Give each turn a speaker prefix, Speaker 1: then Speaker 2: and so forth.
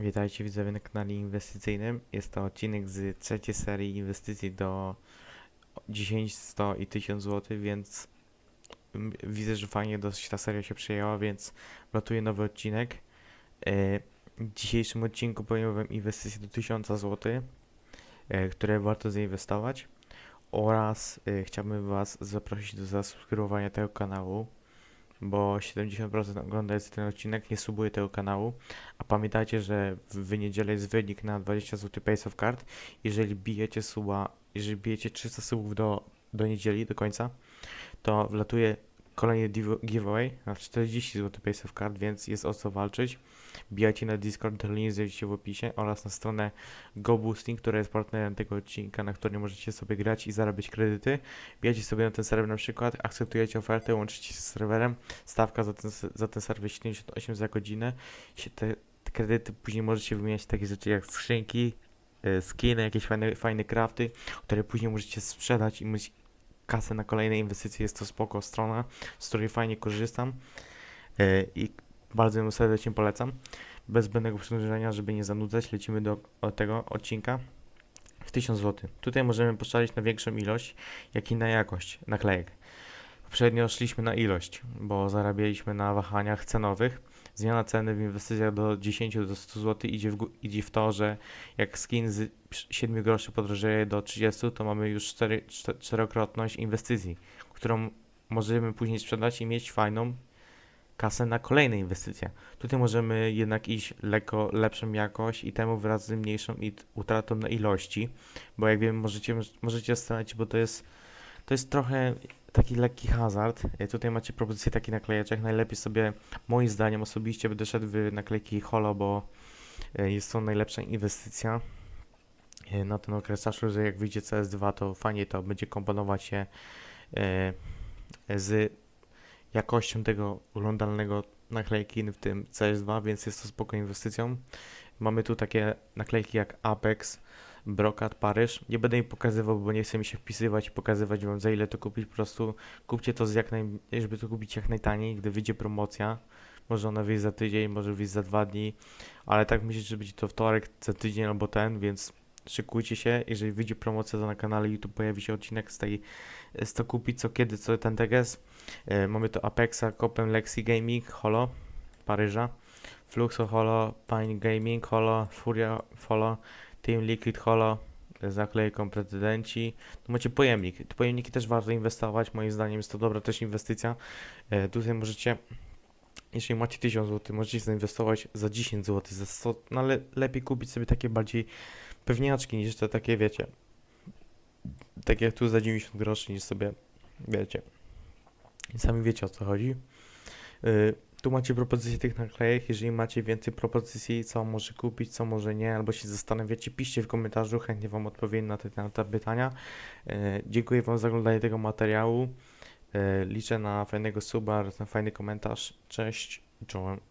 Speaker 1: Witajcie widzowie na kanale inwestycyjnym. Jest to odcinek z trzeciej serii inwestycji do 10, 100 i 1000 zł, więc widzę, że fajnie dosyć ta seria się przejęła, więc wlatuje nowy odcinek. E, W dzisiejszym odcinku powiem wam inwestycje do 1000 zł, e, które warto zainwestować oraz e, chciałbym was zaprosić do zasubskrybowania tego kanału, bo 70% oglądających ten odcinek nie subuje tego kanału. A pamiętajcie, że w, niedzielę jest wynik na 20 zł Pace of Card. Jeżeli bijecie suba, jeżeli bijecie 300 subów do, do niedzieli, do końca, to wlatuje kolejny giveaway na 40 zł Pace of Card, więc jest o co walczyć. Bijajcie na Discord, link znajdziecie w opisie oraz na stronę GoBoosting, która jest partnerem tego odcinka, na której możecie sobie grać i zarabiać kredyty. Bijajcie sobie na ten serwer na przykład, akceptujecie ofertę, łączycie się z serwerem, stawka za ten, za ten serwer 78 za godzinę. Te, te kredyty później możecie wymieniać takie rzeczy jak skrzynki, e, skiny, jakieś fajne, fajne crafty, które później możecie sprzedać i kasę na kolejne inwestycje. Jest to spoko strona, z której fajnie korzystam e, i bardzo ją serdecznie polecam. Bez zbędnego przedłużenia, żeby nie zanudzać, lecimy do tego odcinka w 1000 zł. Tutaj możemy poszaleć na większą ilość, jak i na jakość naklejek. Poprzednio szliśmy na ilość, bo zarabialiśmy na wahaniach cenowych. Zmiana ceny w inwestycjach do 10 do 100 zł idzie w, idzie w to, że jak skin z 7 groszy podrożeje do 30, to mamy już 4, czterokrotność inwestycji, którą możemy później sprzedać i mieć fajną kasę na kolejne inwestycje. Tutaj możemy jednak iść lekko lepszą jakość i temu wraz z mniejszą utratą na ilości, bo jak wiem, możecie, możecie zastanawiać, bo to jest, to jest trochę taki lekki hazard. E, Tutaj macie propozycję takich naklejeczek. Najlepiej sobie, moim zdaniem osobiście, będę szedł w naklejki Holo, bo e, jest to najlepsza inwestycja e, na ten okres czasu, że jak wyjdzie CS2, to fajnie to będzie komponować się z jakością tego oglądalnego naklejki w tym CS2, więc jest to spoko inwestycją. Mamy tu takie naklejki jak Apex, Brokat, Paryż. Nie będę im pokazywał, bo nie chcę mi się wpisywać i pokazywać wam za ile to kupić. Po prostu kupcie to z jak naj... żeby to kupić jak najtaniej, gdy wyjdzie promocja. Może ona wyjść za tydzień, może wyjść za dwa dni, ale tak myślę, że będzie to wtorek za tydzień albo ten, więc szykujcie się. Jeżeli wyjdzie promocja, to na kanale YouTube pojawi się odcinek z tej, z to kupić, co kiedy, co ten tak jest. E, Mamy tu Apexa, Kopem, Lexi Gaming, Holo, Paryża, Fluxo Holo, Pine Gaming, Holo, Furia Holo, Team Liquid Holo, z naklejką prezydenci. Tu macie pojemnik. Te pojemniki też warto inwestować, moim zdaniem jest to dobra też inwestycja. E, Tutaj możecie, jeżeli macie 1000 zł, możecie zainwestować za 10 zł, za 100, no ale lepiej kupić sobie takie bardziej pewniaczki niż te takie, wiecie, takie jak tu za 90 groszy, niż sobie, wiecie, sami wiecie o co chodzi. Y, tu macie propozycje tych naklejek. Jeżeli macie więcej propozycji, co może kupić, co może nie, albo się zastanawiacie, piszcie w komentarzu, chętnie Wam odpowiem na te, na te pytania. Y, dziękuję Wam za oglądanie tego materiału. Y, liczę na fajnego suba oraz na fajny komentarz. Cześć czołem.